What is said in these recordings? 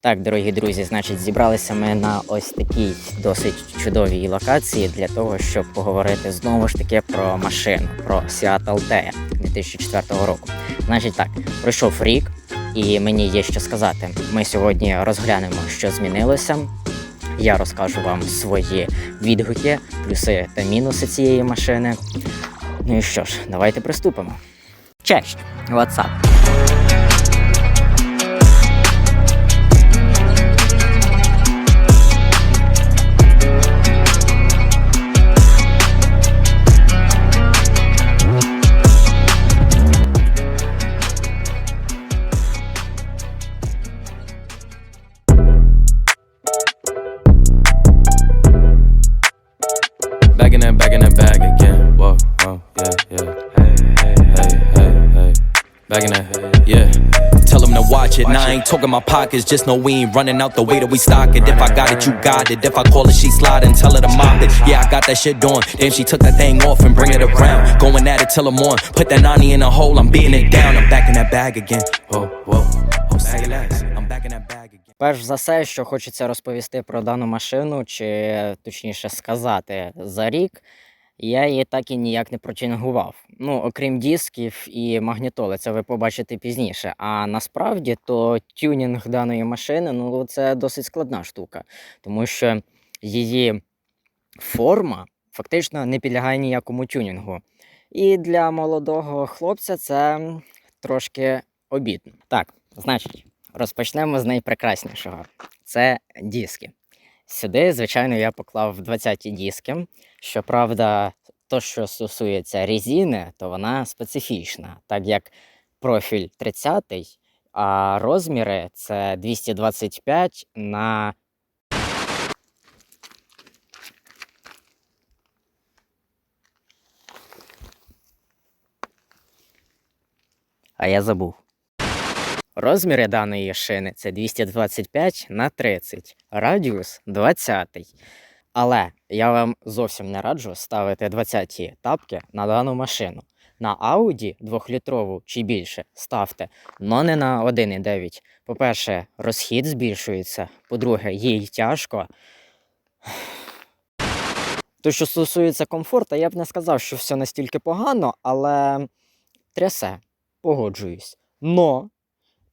Так, дорогі друзі, значить, зібралися ми на ось такій досить чудовій локації для того, щоб поговорити знову ж таки про машину, про Seat Altea 2004 року. Значить так, пройшов рік, і мені є що сказати. Ми сьогодні розглянемо, що змінилося. Я розкажу вам свої відгуки, плюси та мінуси цієї машини. Ну і що ж, давайте приступимо. Честь, WhatsApp. Ain't talking my pockets. Just know we ain't running out the way that we stock it. If I got it, you got it. If I call it, she sliding. Tell her to mop it. Yeah, I got that shit doing. Damn, she took that thing off and bring it around. Going at it till I'm on. Put that 90 in a hole. I'm beating it down. I'm back in that bag again. Whoa, whoa. Oh. I'm in that. Перш за все, що хочеться розповісти про дану машину, чи точніше сказати, за рік я її так і ніяк не протюнгував. Ну, окрім дисків і магнітоли, це ви побачите пізніше. А насправді то тюнінг даної машини ну, це досить складна штука, тому що її форма фактично не підлягає ніякому тюнінгу. І для молодого хлопця це трошки обідно. Так, значить. Розпочнемо з найпрекраснішого. Це диски. Сюди, звичайно, я поклав 20 диски. Щоправда, то, що стосується резини, то вона специфічна, так як профіль 30, а розміри це 225 на. А я забув. Розміри даної шини це 225 на 30, радіус 20. Але я вам зовсім не раджу ставити 20 тапки на дану машину. На Audi 2-літрову чи більше ставте, но не на 1,9. По-перше, розхід збільшується. По-друге, їй тяжко. То, що стосується комфорту, я б не сказав, що все настільки погано, але трясе, погоджуюсь. Но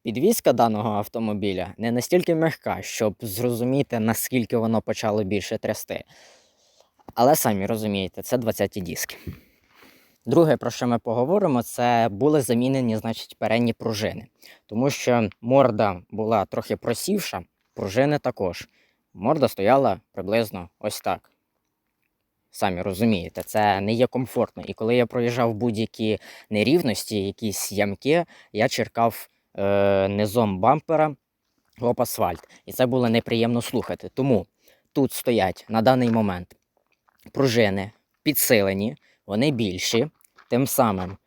Підвізка даного автомобіля не настільки м'яка, щоб зрозуміти, наскільки воно почало більше трясти. Але самі розумієте, це 20-ті диски. Друге, про що ми поговоримо, це були замінені, значить, передні пружини. Тому що морда була трохи просівша, пружини також. Морда стояла приблизно ось так. Самі розумієте, це не є комфортно. І коли я проїжджав будь-які нерівності, якісь ямки, я черкав е, низом бампера об асфальт. І це було неприємно слухати. Тому тут стоять на даний момент пружини підсилені, вони більші. Тим самим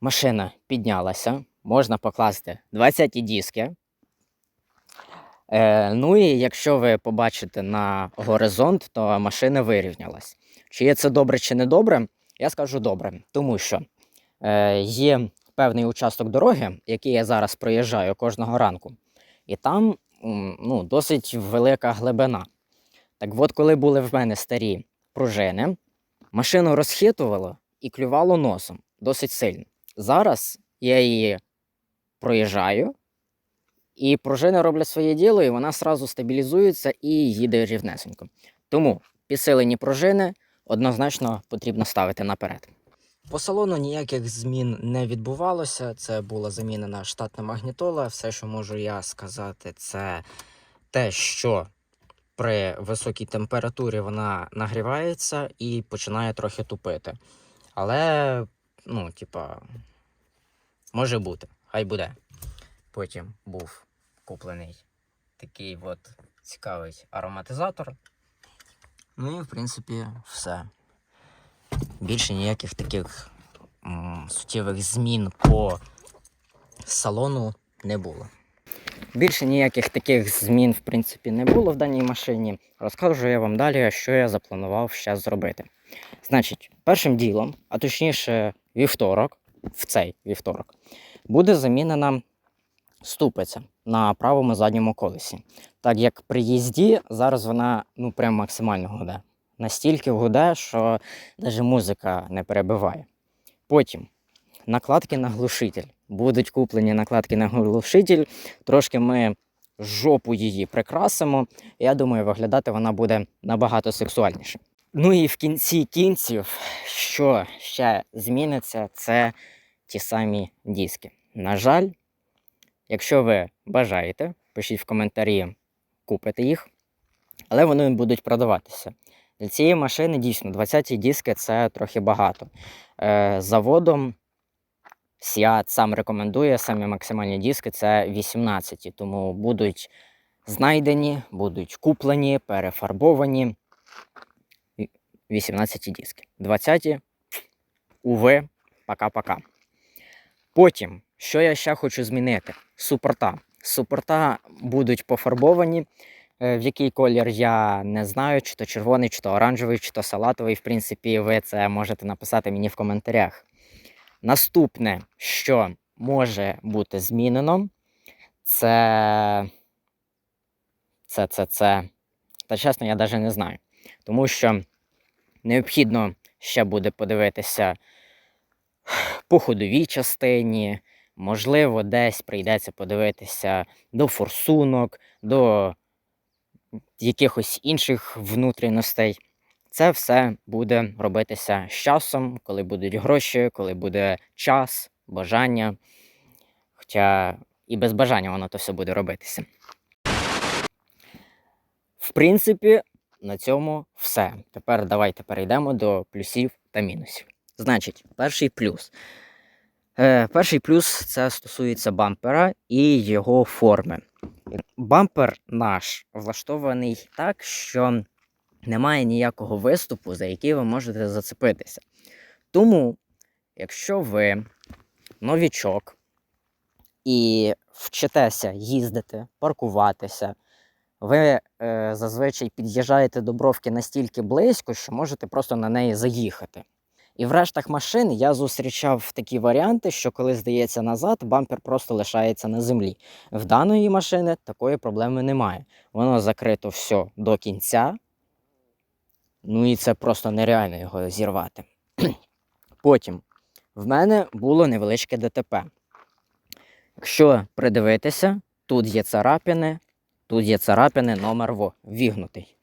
машина піднялася, можна покласти 20 диски. Е, ну і якщо ви побачите на горизонт, то машина вирівнялась. Чи є це добре, чи не добре, я скажу добре, тому що е, є певний участок дороги, який я зараз проїжджаю кожного ранку, і там ну, досить велика глибина. Так от, коли були в мене старі пружини, машину розхитувало і клювало носом досить сильно. Зараз я її проїжджаю, і пружини роблять своє діло, і вона сразу стабілізується і їде рівнесенько. Тому підсилені пружини однозначно потрібно ставити наперед. По салону ніяких змін не відбувалося. Це була замінена штатна магнітола. Все, що можу я сказати, це те, що при високій температурі вона нагрівається і починає трохи тупити. Але, ну, типа, може бути, хай буде. Потім був куплений такий от цікавий ароматизатор. Ну і, в принципі, все. Більше ніяких таких м, суттєвих змін по салону не було. Більше ніяких таких змін, в принципі, не було в даній машині. Розкажу я вам далі, що я запланував ще зробити. Значить, першим ділом, а точніше, вівторок, в цей вівторок, буде замінена ступиця на правому задньому колесі. Так як при їзді зараз вона ну прям максимально гуде. Настільки гуде, що навіть музика не перебиває. Потім накладки на глушитель. Будуть куплені накладки на глушитель. Трошки ми жопу її прикрасимо. Я думаю, виглядати вона буде набагато сексуальніше. Ну і в кінці кінців, що ще зміниться, це ті самі диски. На жаль, якщо ви бажаєте, пишіть в коментарі, купите їх, але вони будуть продаватися. Для цієї машини дійсно 20 диски це трохи багато. Е, заводом Seat сам рекомендує самі максимальні диски це 18, тому будуть знайдені, будуть куплені, перефарбовані. 18 диски. 20 уви, пока-пока. Потім, що я ще хочу змінити? Супорта. Супорта будуть пофарбовані. Е, В який колір я не знаю, чи то червоний, чи то оранжевий, чи то салатовий. В принципі, ви це можете написати мені в коментарях. Наступне, що може бути змінено, це. Це, це, це. Та чесно, я навіть не знаю. Тому що необхідно ще буде подивитися по ходовій частині. Можливо, десь прийдеться подивитися до форсунок, до якихось інших внутрішностей. Це все буде робитися з часом, коли будуть гроші, коли буде час, бажання. Хоча і без бажання воно то все буде робитися. В принципі, на цьому все. Тепер давайте перейдемо до плюсів та мінусів. Значить, перший плюс. Е, перший плюс це стосується бампера і його форми. Бампер наш влаштований так, що немає ніякого виступу, за який ви можете зацепитися. Тому, якщо ви новічок і вчитеся їздити, паркуватися, ви е, зазвичай під'їжджаєте до бровки настільки близько, що можете просто на неї заїхати. І в рештах машин я зустрічав такі варіанти, що коли здається назад, бампер просто лишається на землі. В даної машини такої проблеми немає. Воно закрито все до кінця. Ну і це просто нереально його зірвати. Потім в мене було невеличке ДТП. Якщо придивитися, тут є царапини, тут є царапини номер во, вігнутий.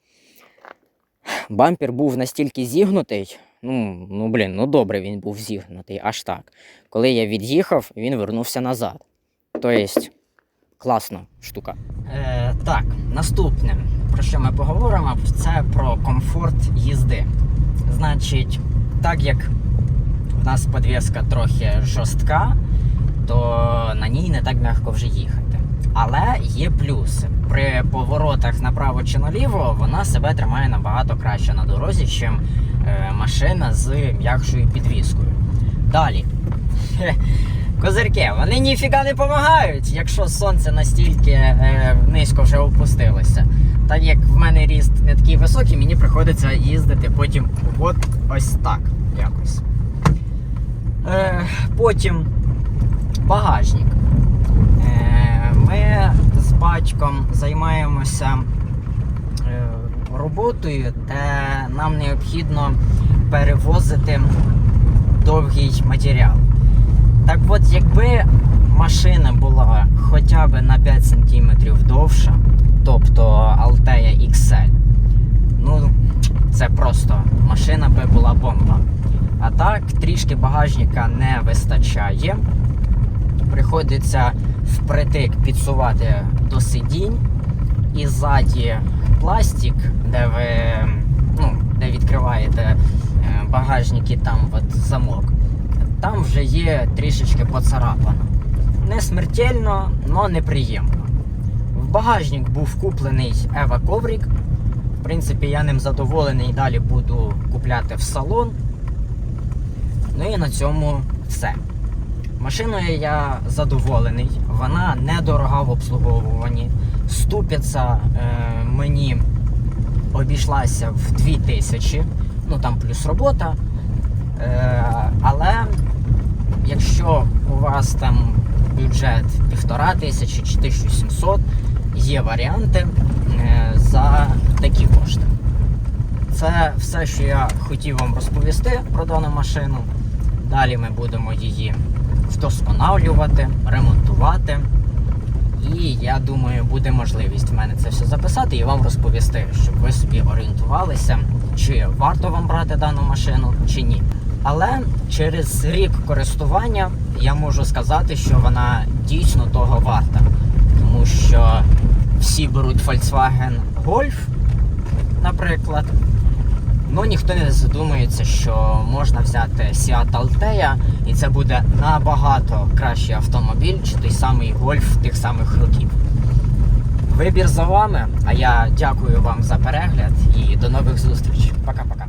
Бампер був настільки зігнутий, ну, ну блін, ну добре він був зігнутий, аж так. Коли я від'їхав, він вернувся назад. Тобто, класна штука. Е, так, наступне, про що ми поговоримо, це про комфорт їзди. Значить, так як в нас подвіска трохи жорстка, то на ній не так м'яко вже їхати. Але є плюси. При поворотах направо чи наліво вона себе тримає набагато краще на дорозі, е, машина з м'якшою підвіскою. Далі. Козирки, вони ніфіга не допомагають, якщо сонце настільки е, низько вже опустилося. Так як в мене ріст не такий високий, мені приходиться їздити потім от ось так якось. Е, потім багажник. Е, ми з батьком займаємося е, роботою, де нам необхідно перевозити довгий матеріал. Так от, якби машина була хоча б на 5 см довша, тобто Altea XL, ну це просто машина би була бомба. А так, трішки багажника не вистачає. Приходиться впритик підсувати до сидінь. І ззаді пластик, де ви де відкриваєте е, багажник і там от замок. Там вже є трішечки поцарапано. Не смертельно, але неприємно. В багажник був куплений Ева Коврік. В принципі, я ним задоволений, і далі буду купляти в салон. Ну і на цьому все. Машиною я задоволений, вона недорога в обслуговуванні. Ступиця е, мені обійшлася в 2000, ну там плюс робота. Е, але якщо у вас там бюджет півтора тисячі чи 1700, є варіанти е, за такі кошти. Це все, що я хотів вам розповісти про дану машину. Далі ми будемо її вдосконалювати, ремонтувати. І я думаю, буде можливість в мене це все записати і вам розповісти, щоб ви собі орієнтувалися, чи варто вам брати дану машину, чи ні. Але через рік користування я можу сказати, що вона дійсно того варта. Тому що всі беруть Volkswagen Golf, наприклад. Ну ніхто не задумується, що можна взяти Seat Altea, і це буде набагато кращий автомобіль, чи той самий гольф тих самих років. Вибір за вами. А я дякую вам за перегляд і до нових зустрічей. Пока-пока.